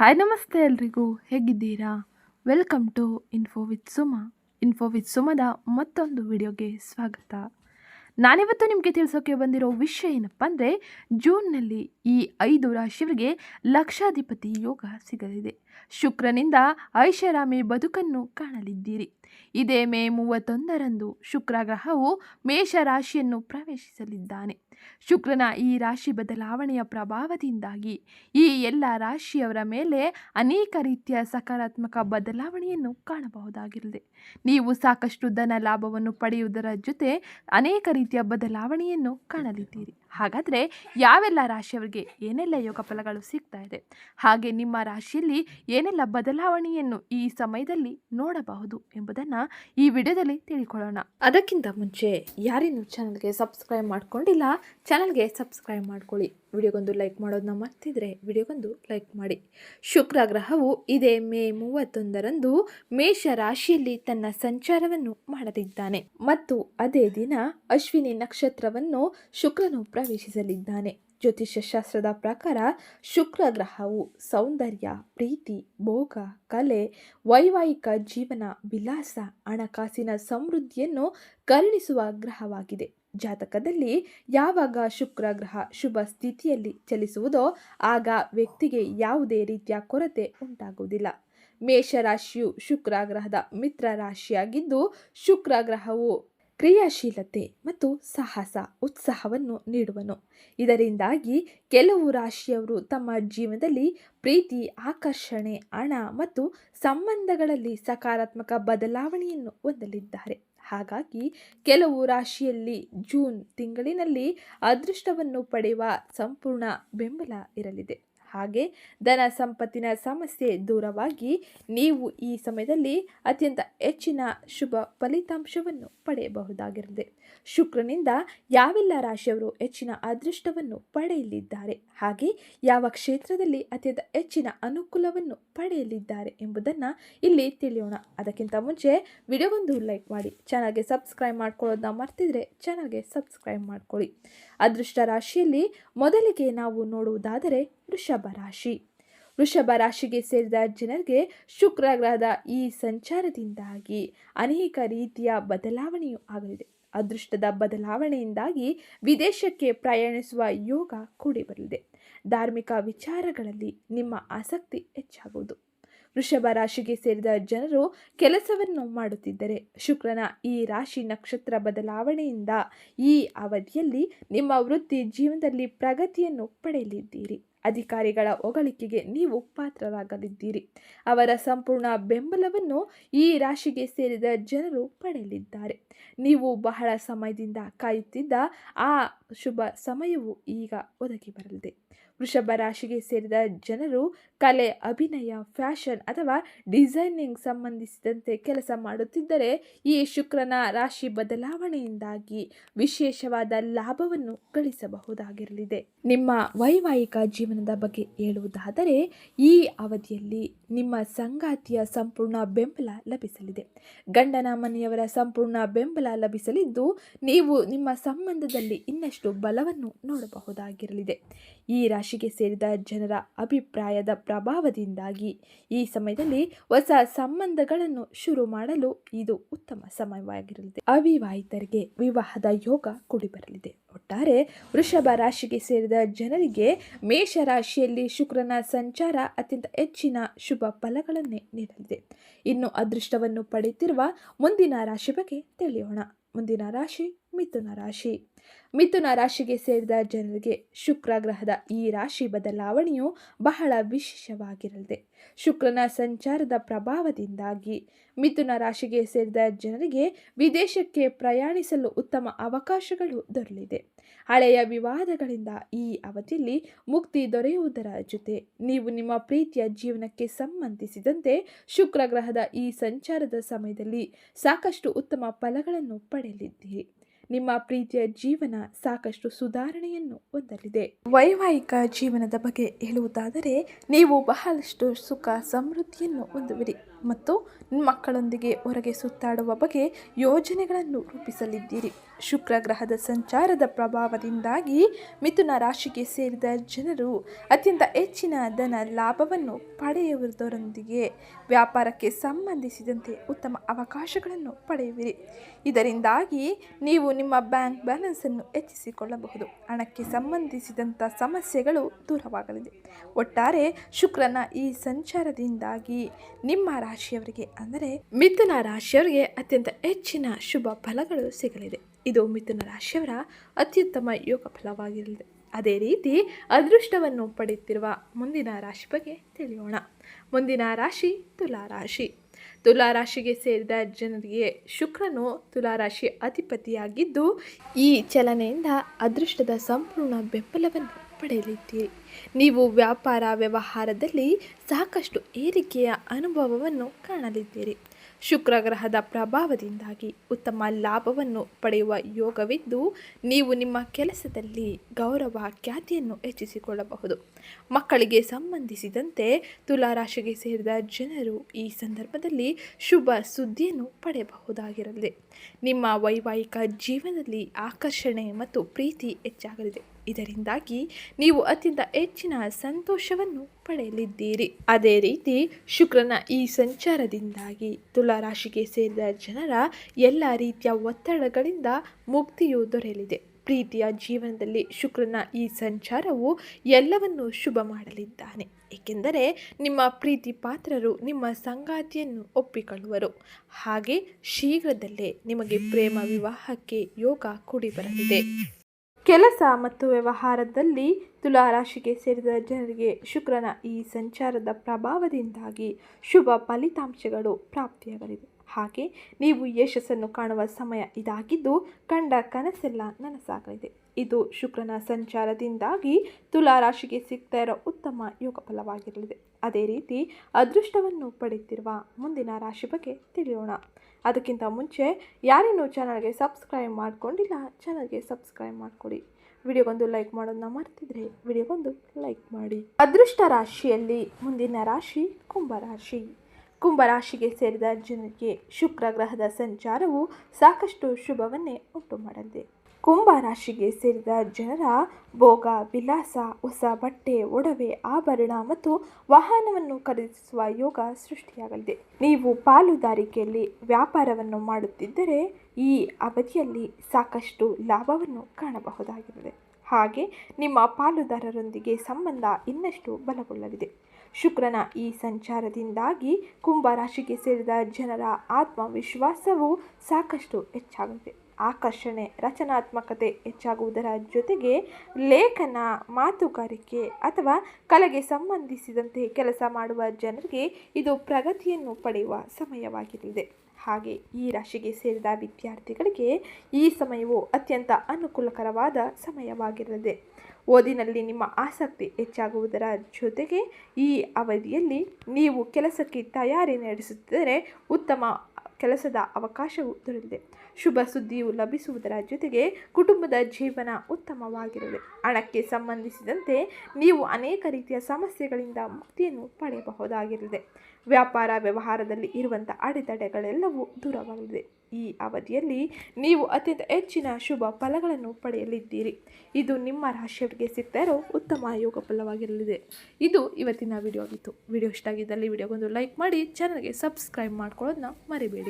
Hi ನಮಸ್ತೆ ಎಲ್ರಿಗೂ, ಹೇಗಿದ್ದೀರಾ? Welcome to info with Suma info with ಸುಮದ ಮತ್ತೊಂದು ವಿಡಿಯೋಗೆ ಸ್ವಾಗತ. ನಾನಿವತ್ತು ನಿಮಗೆ ತಿಳಿಸೋಕೆ ಬಂದಿರೋ ವಿಷಯ ಏನಪ್ಪ ಅಂದರೆ, ಜೂನ್ನಲ್ಲಿ ಈ ಐದು ರಾಶಿಯವರಿಗೆ ಲಕ್ಷಾಧಿಪತಿ ಯೋಗ ಸಿಗಲಿದೆ. ಶುಕ್ರನಿಂದ ಐಷಾರಾಮಿ ಬದುಕನ್ನು ಕಾಣಲಿದ್ದೀರಿ. ಇದೇ ಮೇ ಮೂವತ್ತೊಂದರಂದು ಶುಕ್ರ ಗ್ರಹವು ಮೇಷ ರಾಶಿಯನ್ನು ಪ್ರವೇಶಿಸಲಿದ್ದಾನೆ. ಶುಕ್ರನ ಈ ರಾಶಿ ಬದಲಾವಣೆಯ ಪ್ರಭಾವದಿಂದಾಗಿ ಈ ಎಲ್ಲ ರಾಶಿಯವರ ಮೇಲೆ ಅನೇಕ ರೀತಿಯ ಸಕಾರಾತ್ಮಕ ಬದಲಾವಣೆಯನ್ನು ಕಾಣಬಹುದಾಗಿರಲಿದೆ ನೀವು ಸಾಕಷ್ಟು ಧನ ಲಾಭವನ್ನು ಪಡೆಯುವುದರ ಜೊತೆ ಅನೇಕ ರೀತಿಯ ಬದಲಾವಣೆಯನ್ನು ಕಾಣಲಿದ್ದೀರಿ. ಹಾಗಾದರೆ ಯಾವೆಲ್ಲ ರಾಶಿಯವರಿಗೆ ಏನೆಲ್ಲ ಯೋಗ ಫಲಗಳು ಸಿಗ್ತಾ ಇದೆ? ಹಾಗೆ ನಿಮ್ಮ ರಾಶಿಯಲ್ಲಿ ಏನೆಲ್ಲ ಬದಲಾವಣೆಯನ್ನು ಈ ಸಮಯದಲ್ಲಿ ನೋಡಬಹುದು ಎಂಬುದನ್ನು ಈ ವಿಡಿಯೋದಲ್ಲಿ ತಿಳಿಕೊಳ್ಳೋಣ. ಅದಕ್ಕಿಂತ ಮುಂಚೆ ಯಾರಿನ್ನೂ ಚಾನಲ್ಗೆ ಸಬ್ಸ್ಕ್ರೈಬ್ ಮಾಡ್ಕೊಂಡಿಲ್ಲ? ಚಾನಲ್ಗೆ ಸಬ್ಸ್ಕ್ರೈಬ್ ಮಾಡ್ಕೊಳ್ಳಿ. ವಿಡಿಯೋಗೊಂದು ಲೈಕ್ ಮಾಡೋದನ್ನ ಮರ್ತಿದ್ರೆ ವಿಡಿಯೋಗೊಂದು ಲೈಕ್ ಮಾಡಿ. ಶುಕ್ರ ಗ್ರಹವು ಇದೇ ಮೇ ಮೂವತ್ತೊಂದರಂದು ಮೇಷ ರಾಶಿಯಲ್ಲಿ ತನ್ನ ಸಂಚಾರವನ್ನು ಮಾಡಲಿದ್ದಾನೆ ಮತ್ತು ಅದೇ ದಿನ ಅಶ್ವಿನಿ ನಕ್ಷತ್ರವನ್ನು ಶುಕ್ರನು ಪ್ರವೇಶಿಸಲಿದ್ದಾನೆ. ಜ್ಯೋತಿಷ್ಯ ಶಾಸ್ತ್ರದ ಪ್ರಕಾರ ಶುಕ್ರ ಗ್ರಹವು ಸೌಂದರ್ಯ, ಪ್ರೀತಿ, ಭೋಗ, ಕಲೆ, ವೈವಾಹಿಕ ಜೀವನ ವಿಲಾಸ ಹಣಕಾಸಿನ ಸಮೃದ್ಧಿಯನ್ನು ಕರುಣಿಸುವ ಗ್ರಹವಾಗಿದೆ. ಜಾತಕದಲ್ಲಿ ಯಾವಾಗ ಶುಕ್ರ ಗ್ರಹ ಶುಭ ಸ್ಥಿತಿಯಲ್ಲಿ ಚಲಿಸುವುದೋ ಆಗ ವ್ಯಕ್ತಿಗೆ ಯಾವುದೇ ರೀತಿಯ ಕೊರತೆ ಉಂಟಾಗುವುದಿಲ್ಲ. ಮೇಷರಾಶಿಯು ಶುಕ್ರ ಗ್ರಹದ ಮಿತ್ರ ರಾಶಿಯಾಗಿದ್ದು ಶುಕ್ರ ಗ್ರಹವು ಕ್ರಿಯಾಶೀಲತೆ ಮತ್ತು ಸಾಹಸ ಉತ್ಸಾಹವನ್ನು ನೀಡುವನು. ಇದರಿಂದಾಗಿ ಕೆಲವು ರಾಶಿಯವರು ತಮ್ಮ ಜೀವನದಲ್ಲಿ ಪ್ರೀತಿ, ಆಕರ್ಷಣೆ, ಹಣ ಮತ್ತು ಸಂಬಂಧಗಳಲ್ಲಿ ಸಕಾರಾತ್ಮಕ ಬದಲಾವಣೆಯನ್ನು ಹೊಂದಲಿದ್ದಾರೆ. ಹಾಗಾಗಿ ಕೆಲವು ರಾಶಿಯಲ್ಲಿ ಜೂನ್ ತಿಂಗಳಿನಲ್ಲಿ ಅದೃಷ್ಟವನ್ನು ಪಡೆಯುವ ಸಂಪೂರ್ಣ ಬೆಂಬಲ ಇರಲಿದೆ. ಹಾಗೆ ಧನ ಸಂಪತ್ತಿನ ಸಮಸ್ಯೆ ದೂರವಾಗಿ ನೀವು ಈ ಸಮಯದಲ್ಲಿ ಅತ್ಯಂತ ಹೆಚ್ಚಿನ ಶುಭ ಫಲಿತಾಂಶವನ್ನು ಪಡೆಯಬಹುದಾಗಿರುತ್ತೆ ಶುಕ್ರನಿಂದ ಯಾವೆಲ್ಲ ರಾಶಿಯವರು ಹೆಚ್ಚಿನ ಅದೃಷ್ಟವನ್ನು ಪಡೆಯಲಿದ್ದಾರೆ? ಹಾಗೆ ಯಾವ ಕ್ಷೇತ್ರದಲ್ಲಿ ಅತ್ಯಂತ ಹೆಚ್ಚಿನ ಅನುಕೂಲವನ್ನು ಪಡೆಯಲಿದ್ದಾರೆ ಎಂಬುದನ್ನು ಇಲ್ಲಿ ತಿಳಿಯೋಣ. ಅದಕ್ಕಿಂತ ಮುಂಚೆ ವಿಡಿಯೋಗೊಂದು ಲೈಕ್ ಮಾಡಿ, ಚಾನಲ್ಗೆ ಸಬ್ಸ್ಕ್ರೈಬ್ ಮಾಡ್ಕೊಳ್ಳೋದನ್ನ ಮರ್ತಿದ್ರೆ ಚಾನಲ್ಗೆ ಸಬ್ಸ್ಕ್ರೈಬ್ ಮಾಡ್ಕೊಳ್ಳಿ. ಅದೃಷ್ಟ ರಾಶಿಯಲ್ಲಿ ಮೊದಲಿಗೆ ನಾವು ನೋಡುವುದಾದರೆ ವೃಷಭ ರಾಶಿ. ವೃಷಭ ರಾಶಿಗೆ ಸೇರಿದ ಜನರಿಗೆ ಶುಕ್ರ ಗ್ರಹದ ಈ ಸಂಚಾರದಿಂದಾಗಿ ಅನೇಕ ರೀತಿಯ ಬದಲಾವಣೆಯು ಆಗಲಿದೆ. ಅದೃಷ್ಟದ ಬದಲಾವಣೆಯಿಂದಾಗಿ ವಿದೇಶಕ್ಕೆ ಪ್ರಯಾಣಿಸುವ ಯೋಗ ಕೂಡಿ ಬರಲಿದೆ. ಧಾರ್ಮಿಕ ವಿಚಾರಗಳಲ್ಲಿ ನಿಮ್ಮ ಆಸಕ್ತಿ ಹೆಚ್ಚಾಗುವುದು. ವೃಷಭ ರಾಶಿಗೆ ಸೇರಿದ ಜನರು ಕೆಲಸವನ್ನು ಮಾಡುತ್ತಿದ್ದರೆ ಶುಕ್ರನ ಈ ರಾಶಿ ನಕ್ಷತ್ರ ಬದಲಾವಣೆಯಿಂದ ಈ ಅವಧಿಯಲ್ಲಿ ನಿಮ್ಮ ವೃತ್ತಿ ಜೀವನದಲ್ಲಿ ಪ್ರಗತಿಯನ್ನು ಪಡೆಯಲಿದ್ದೀರಿ. ಅಧಿಕಾರಿಗಳ ಹೊಗಳಿಕೆಗೆ ನೀವು ಪಾತ್ರರಾಗಲಿದ್ದೀರಿ. ಅವರ ಸಂಪೂರ್ಣ ಬೆಂಬಲವನ್ನು ಈ ರಾಶಿಗೆ ಸೇರಿದ ಜನರು ಪಡೆಯಲಿದ್ದಾರೆ. ನೀವು ಬಹಳ ಸಮಯದಿಂದ ಕಾಯುತ್ತಿದ್ದ ಆ ಶುಭ ಸಮಯವು ಈಗ ಒದಗಿ ಬರಲಿದೆ. ವೃಷಭ ರಾಶಿಗೆ ಸೇರಿದ ಜನರು ಕಲೆ, ಅಭಿನಯ, ಫ್ಯಾಷನ್ ಅಥವಾ ಡಿಸೈನಿಂಗ್ ಸಂಬಂಧಿಸಿದಂತೆ ಕೆಲಸ ಮಾಡುತ್ತಿದ್ದರೆ ಈ ಶುಕ್ರನ ರಾಶಿ ಬದಲಾವಣೆಯಿಂದಾಗಿ ವಿಶೇಷವಾದ ಲಾಭವನ್ನು ಗಳಿಸಬಹುದಾಗಿರಲಿದೆ. ನಿಮ್ಮ ವೈವಾಹಿಕ ಜೀವನದ ಬಗ್ಗೆ ಹೇಳುವುದಾದರೆ, ಈ ಅವಧಿಯಲ್ಲಿ ನಿಮ್ಮ ಸಂಗಾತಿಯ ಸಂಪೂರ್ಣ ಬೆಂಬಲ ಲಭಿಸಲಿದೆ. ಗಂಡನ ಮನೆಯವರ ಸಂಪೂರ್ಣ ಬೆಂಬಲ ಲಭಿಸಲಿದ್ದು, ನೀವು ನಿಮ್ಮ ಸಂಬಂಧದಲ್ಲಿ ಇನ್ನಷ್ಟು ಬಲವನ್ನು ನೋಡಬಹುದಾಗಿರಲಿದೆ. ಈ ರಾಶಿಗೆ ಸೇರಿದ ಜನರ ಅಭಿಪ್ರಾಯದ ಪ್ರಭಾವದಿಂದಾಗಿ ಈ ಸಮಯದಲ್ಲಿ ಹೊಸ ಸಂಬಂಧಗಳನ್ನು ಶುರು ಮಾಡಲು ಇದು ಉತ್ತಮ ಸಮಯವಾಗಿರಲಿದೆ. ಅವಿವಾಹಿತರಿಗೆ ವಿವಾಹದ ಯೋಗ ಕೂಡಿಬರಲಿದೆ. ಒಟ್ಟಾರೆ ವೃಷಭ ರಾಶಿಗೆ ಸೇರಿದ ಜನರಿಗೆ ಮೇಷ ರಾಶಿಯಲ್ಲಿ ಶುಕ್ರನ ಸಂಚಾರ ಅತ್ಯಂತ ಹೆಚ್ಚಿನ ಶುಭ ಫಲಗಳನ್ನೇ ನೀಡಲಿದೆ. ಇನ್ನು ಅದೃಷ್ಟವನ್ನು ಪಡೆಯುತ್ತಿರುವ ಮುಂದಿನ ರಾಶಿ ಬಗ್ಗೆ ತಿಳಿಯೋಣ. ಮುಂದಿನ ರಾಶಿ ಮಿಥುನ ರಾಶಿ. ಮಿಥುನ ರಾಶಿಗೆ ಸೇರಿದ ಜನರಿಗೆ ಶುಕ್ರ ಗ್ರಹದ ಈ ರಾಶಿ ಬದಲಾವಣೆಯು ಬಹಳ ವಿಶೇಷವಾಗಿರಲಿದೆ. ಶುಕ್ರನ ಸಂಚಾರದ ಪ್ರಭಾವದಿಂದಾಗಿ ಮಿಥುನ ರಾಶಿಗೆ ಸೇರಿದ ಜನರಿಗೆ ವಿದೇಶಕ್ಕೆ ಪ್ರಯಾಣಿಸಲು ಉತ್ತಮ ಅವಕಾಶಗಳು ದೊರಲಿದೆ ಹಳೆಯ ವಿವಾದಗಳಿಂದ ಈ ಅವಧಿಯಲ್ಲಿ ಮುಕ್ತಿ ದೊರೆಯುವುದರ ಜೊತೆ ನೀವು ನಿಮ್ಮ ಪ್ರೀತಿಯ ಜೀವನಕ್ಕೆ ಸಂಬಂಧಿಸಿದಂತೆ ಶುಕ್ರ ಗ್ರಹದ ಈ ಸಂಚಾರದ ಸಮಯದಲ್ಲಿ ಸಾಕಷ್ಟು ಉತ್ತಮ ಫಲಗಳನ್ನು ಪಡೆಯಲಿದ್ದೀರಿ. ನಿಮ್ಮ ಪ್ರೀತಿಯ ಜೀವನ ಸಾಕಷ್ಟು ಸುಧಾರಣೆಯನ್ನು ಹೊಂದಲಿದೆ. ವೈವಾಹಿಕ ಜೀವನದ ಬಗ್ಗೆ ಹೇಳುವುದಾದರೆ ನೀವು ಬಹಳಷ್ಟು ಸುಖ ಸಮೃದ್ಧಿಯನ್ನು ಹೊಂದುವಿರಿ ಮತ್ತು ಮಕ್ಕಳೊಂದಿಗೆ ಹೊರಗೆ ಸುತ್ತಾಡುವ ಬಗ್ಗೆ ಯೋಜನೆಗಳನ್ನು ರೂಪಿಸಲಿದ್ದೀರಿ. ಶುಕ್ರ ಗ್ರಹದ ಸಂಚಾರದ ಪ್ರಭಾವದಿಂದಾಗಿ ಮಿಥುನ ರಾಶಿಗೆ ಸೇರಿದ ಜನರು ಅತ್ಯಂತ ಹೆಚ್ಚಿನ ಧನ ಲಾಭವನ್ನು ಪಡೆಯುವುದರೊಂದಿಗೆ ವ್ಯಾಪಾರಕ್ಕೆ ಸಂಬಂಧಿಸಿದಂತೆ ಉತ್ತಮ ಅವಕಾಶಗಳನ್ನು ಪಡೆಯುವಿರಿ. ಇದರಿಂದಾಗಿ ನೀವು ನಿಮ್ಮ ಬ್ಯಾಂಕ್ ಬ್ಯಾಲೆನ್ಸನ್ನು ಹೆಚ್ಚಿಸಿಕೊಳ್ಳಬಹುದು. ಹಣಕ್ಕೆ ಸಂಬಂಧಿಸಿದಂಥ ಸಮಸ್ಯೆಗಳು ದೂರವಾಗಲಿದೆ. ಒಟ್ಟಾರೆ ಶುಕ್ರನ ಈ ಸಂಚಾರದಿಂದಾಗಿ ನಿಮ್ಮ ರಾಶಿಯವರಿಗೆ, ಅಂದರೆ ಮಿಥುನ ರಾಶಿಯವರಿಗೆ ಅತ್ಯಂತ ಹೆಚ್ಚಿನ ಶುಭ ಫಲಗಳು ಸಿಗಲಿದೆ. ಇದು ಮಿಥುನ ರಾಶಿಯವರ ಅತ್ಯುತ್ತಮ ಯೋಗ ಫಲವಾಗಿರಲಿದೆ. ಅದೇ ರೀತಿ ಅದೃಷ್ಟವನ್ನು ಪಡೆಯುತ್ತಿರುವ ಮುಂದಿನ ರಾಶಿ ಬಗ್ಗೆ ತಿಳಿಯೋಣ. ಮುಂದಿನ ರಾಶಿ ತುಲಾ ರಾಶಿ. ತುಲಾ ರಾಶಿಗೆ ಸೇರಿದ ಜನರಿಗೆ ಶುಕ್ರನು ತುಲಾ ರಾಶಿ ಅಧಿಪತಿಯಾಗಿದ್ದು, ಈ ಚಲನೆಯಿಂದ ಅದೃಷ್ಟದ ಸಂಪೂರ್ಣ ಬೆಂಬಲವನ್ನು ಪಡೆಯಲಿದ್ದೀರಿ. ನೀವು ವ್ಯಾಪಾರ ವ್ಯವಹಾರದಲ್ಲಿ ಸಾಕಷ್ಟು ಏರಿಕೆಯ ಅನುಭವವನ್ನು ಕಾಣಲಿದ್ದೀರಿ. ಶುಕ್ರ ಗ್ರಹದ ಪ್ರಭಾವದಿಂದಾಗಿ ಉತ್ತಮ ಲಾಭವನ್ನು ಪಡೆಯುವ ಯೋಗವಿದ್ದು ನೀವು ನಿಮ್ಮ ಕೆಲಸದಲ್ಲಿ ಗೌರವ ಖ್ಯಾತಿಯನ್ನು ಹೆಚ್ಚಿಸಿಕೊಳ್ಳಬಹುದು. ಮಕ್ಕಳಿಗೆ ಸಂಬಂಧಿಸಿದಂತೆ ತುಲಾರಾಶಿಗೆ ಸೇರಿದ ಜನರು ಈ ಸಂದರ್ಭದಲ್ಲಿ ಶುಭ ಸುದ್ದಿಯನ್ನು ಪಡೆಯಬಹುದಾಗಿರಲಿದೆ ನಿಮ್ಮ ವೈವಾಹಿಕ ಜೀವನದಲ್ಲಿ ಆಕರ್ಷಣೆ ಮತ್ತು ಪ್ರೀತಿ ಹೆಚ್ಚಾಗಲಿದೆ. ಇದರಿಂದಾಗಿ ನೀವು ಅತ್ಯಂತ ಹೆಚ್ಚಿನ ಸಂತೋಷವನ್ನು ಪಡೆಯಲಿದ್ದೀರಿ. ಅದೇ ರೀತಿ ಶುಕ್ರನ ಈ ಸಂಚಾರದಿಂದಾಗಿ ತುಲಾರಾಶಿಗೆ ಸೇರಿದ ಜನರ ಎಲ್ಲ ರೀತಿಯ ಒತ್ತಡಗಳಿಂದ ಮುಕ್ತಿಯು ದೊರೆಯಲಿದೆ. ಪ್ರೀತಿಯ ಜೀವನದಲ್ಲಿ ಶುಕ್ರನ ಈ ಸಂಚಾರವು ಎಲ್ಲವನ್ನು ಶುಭ ಮಾಡಲಿದ್ದಾನೆ. ಏಕೆಂದರೆ ನಿಮ್ಮ ಪ್ರೀತಿ ಪಾತ್ರರು ನಿಮ್ಮ ಸಂಗಾತಿಯನ್ನು ಒಪ್ಪಿಕೊಳ್ಳುವರು. ಹಾಗೆ ಶೀಘ್ರದಲ್ಲೇ ನಿಮಗೆ ಪ್ರೇಮ ವಿವಾಹಕ್ಕೆ ಯೋಗ ಕೂಡಿ ಬರಲಿದೆ ಕೆಲಸ ಮತ್ತು ವ್ಯವಹಾರದಲ್ಲಿ ತುಲಾರಾಶಿಗೆ ಸೇರಿದ ಜನರಿಗೆ ಶುಕ್ರನ ಈ ಸಂಚಾರದ ಪ್ರಭಾವದಿಂದಾಗಿ ಶುಭ ಫಲಿತಾಂಶಗಳು ಪ್ರಾಪ್ತಿಯಾಗಲಿದೆ. ಹಾಗೆ ನೀವು ಯಶಸ್ಸನ್ನು ಕಾಣುವ ಸಮಯ ಇದಾಗಿದ್ದು ಕಂಡ ಕನಸೆಲ್ಲ ನನಸಾಗಲಿದೆ. ಇದು ಶುಕ್ರನ ಸಂಚಾರದಿಂದಾಗಿ ತುಲಾರಾಶಿಗೆ ಸಿಗ್ತಾ ಇರೋ ಉತ್ತಮ ಯೋಗ ಫಲವಾಗಿರಲಿದೆ. ಅದೇ ರೀತಿ ಅದೃಷ್ಟವನ್ನು ಪಡೆಯುತ್ತಿರುವ ಮುಂದಿನ ರಾಶಿ ಬಗ್ಗೆ ತಿಳಿಯೋಣ. ಅದಕ್ಕಿಂತ ಮುಂಚೆ ಯಾರೇನೂ ಚಾನಲ್ಗೆ ಸಬ್ಸ್ಕ್ರೈಬ್ ಮಾಡಿಕೊಂಡಿಲ್ಲ ಚಾನಲ್ಗೆ ಸಬ್ಸ್ಕ್ರೈಬ್ ಮಾಡಿಕೊಡಿ. ವಿಡಿಯೋಗೊಂದು ಲೈಕ್ ಮಾಡೋದನ್ನ ಮರ್ತಿದ್ರೆ ವಿಡಿಯೋಗೊಂದು ಲೈಕ್ ಮಾಡಿ. ಅದೃಷ್ಟ ರಾಶಿಯಲ್ಲಿ ಮುಂದಿನ ರಾಶಿ ಕುಂಭರಾಶಿ ಕುಂಭರಾಶಿಗೆ ಸೇರಿದ ಜನರಿಗೆ ಶುಕ್ರ ಗ್ರಹದ ಸಂಚಾರವು ಸಾಕಷ್ಟು ಶುಭವನ್ನೇ ಉಂಟು ಮಾಡಲಿದೆ. ಕುಂಭ ರಾಶಿಗೆ ಸೇರಿದ ಜನರ ಭೋಗ, ವಿಲಾಸ, ಹೊಸ ಬಟ್ಟೆ, ಒಡವೆ, ಆಭರಣ ಮತ್ತು ವಾಹನವನ್ನು ಖರೀದಿಸುವ ಯೋಗ ಸೃಷ್ಟಿಯಾಗಲಿದೆ. ನೀವು ಪಾಲುದಾರಿಕೆಯಲ್ಲಿ ವ್ಯಾಪಾರವನ್ನು ಮಾಡುತ್ತಿದ್ದರೆ ಈ ಅವಧಿಯಲ್ಲಿ ಸಾಕಷ್ಟು ಲಾಭವನ್ನು ಕಾಣಬಹುದಾಗಿರುತ್ತದೆ. ಹಾಗೆ ನಿಮ್ಮ ಪಾಲುದಾರರೊಂದಿಗೆ ಸಂಬಂಧ ಇನ್ನಷ್ಟು ಬಲಗೊಳ್ಳಲಿದೆ. ಶುಕ್ರನ ಈ ಸಂಚಾರದಿಂದಾಗಿ ಕುಂಭ ರಾಶಿಗೆ ಸೇರಿದ ಜನರ ಆತ್ಮವಿಶ್ವಾಸವು ಸಾಕಷ್ಟು ಹೆಚ್ಚಾಗುತ್ತೆ ಆಕರ್ಷಣೆ, ರಚನಾತ್ಮಕತೆ ಹೆಚ್ಚಾಗುವುದರ ಜೊತೆಗೆ ಲೇಖನ ಮಾತುಗಾರಿಕೆ ಅಥವಾ ಕಲೆಗೆ ಸಂಬಂಧಿಸಿದಂತೆ ಕೆಲಸ ಮಾಡುವ ಜನರಿಗೆ ಇದು ಪ್ರಗತಿಯನ್ನು ಪಡೆಯುವ ಸಮಯವಾಗಿರಲಿದೆ ಹಾಗೆ ಈ ರಾಶಿಗೆ ಸೇರಿದ ವಿದ್ಯಾರ್ಥಿಗಳಿಗೆ ಈ ಸಮಯವು ಅತ್ಯಂತ ಅನುಕೂಲಕರವಾದ ಸಮಯವಾಗಿರಲಿದೆ. ಓದಿನಲ್ಲಿ ನಿಮ್ಮ ಆಸಕ್ತಿ ಹೆಚ್ಚಾಗುವುದರ ಜೊತೆಗೆ ಈ ಅವಧಿಯಲ್ಲಿ ನೀವು ಕೆಲಸಕ್ಕೆ ತಯಾರಿ ನಡೆಸುತ್ತಿದ್ದರೆ ಉತ್ತಮ ಕೆಲಸದ ಅವಕಾಶವೂ ದೊರೆಯಲಿದೆ ಶುಭ ಸುದ್ದಿಯು ಲಭಿಸುವುದರ ಜೊತೆಗೆ ಕುಟುಂಬದ ಜೀವನ ಉತ್ತಮವಾಗಿರಲಿ ಹಣಕ್ಕೆ ಸಂಬಂಧಿಸಿದಂತೆ ನೀವು ಅನೇಕ ರೀತಿಯ ಸಮಸ್ಯೆಗಳಿಂದ ಮುಕ್ತಿಯನ್ನು ಪಡೆಯಬಹುದಾಗಿರಲಿದೆ ವ್ಯಾಪಾರ ವ್ಯವಹಾರದಲ್ಲಿ ಇರುವಂಥ ಅಡೆತಡೆಗಳೆಲ್ಲವೂ ದೂರವಾಗಲಿದೆ ಈ ಅವಧಿಯಲ್ಲಿ ನೀವು ಅತ್ಯಂತ ಹೆಚ್ಚಿನ ಶುಭ ಫಲಗಳನ್ನು ಪಡೆಯಲಿದ್ದೀರಿ. ಇದು ನಿಮ್ಮ ರಾಶಿಯವರಿಗೆ ಸಿಗ್ತಾ ಉತ್ತಮ ಯೋಗ ಫಲವಾಗಿರಲಿದೆ ಇದು ಇವತ್ತಿನ ವಿಡಿಯೋ ಆಗಿತ್ತು. ವಿಡಿಯೋ ಇಷ್ಟ ಆಗಿದ್ದಲ್ಲಿ ವಿಡಿಯೋಗೊಂದು ಲೈಕ್ ಮಾಡಿ ಚಾನಲ್ಗೆ ಸಬ್ಸ್ಕ್ರೈಬ್ ಮಾಡ್ಕೊಳ್ಳೋದನ್ನ ಮರಿಬೇಡಿ.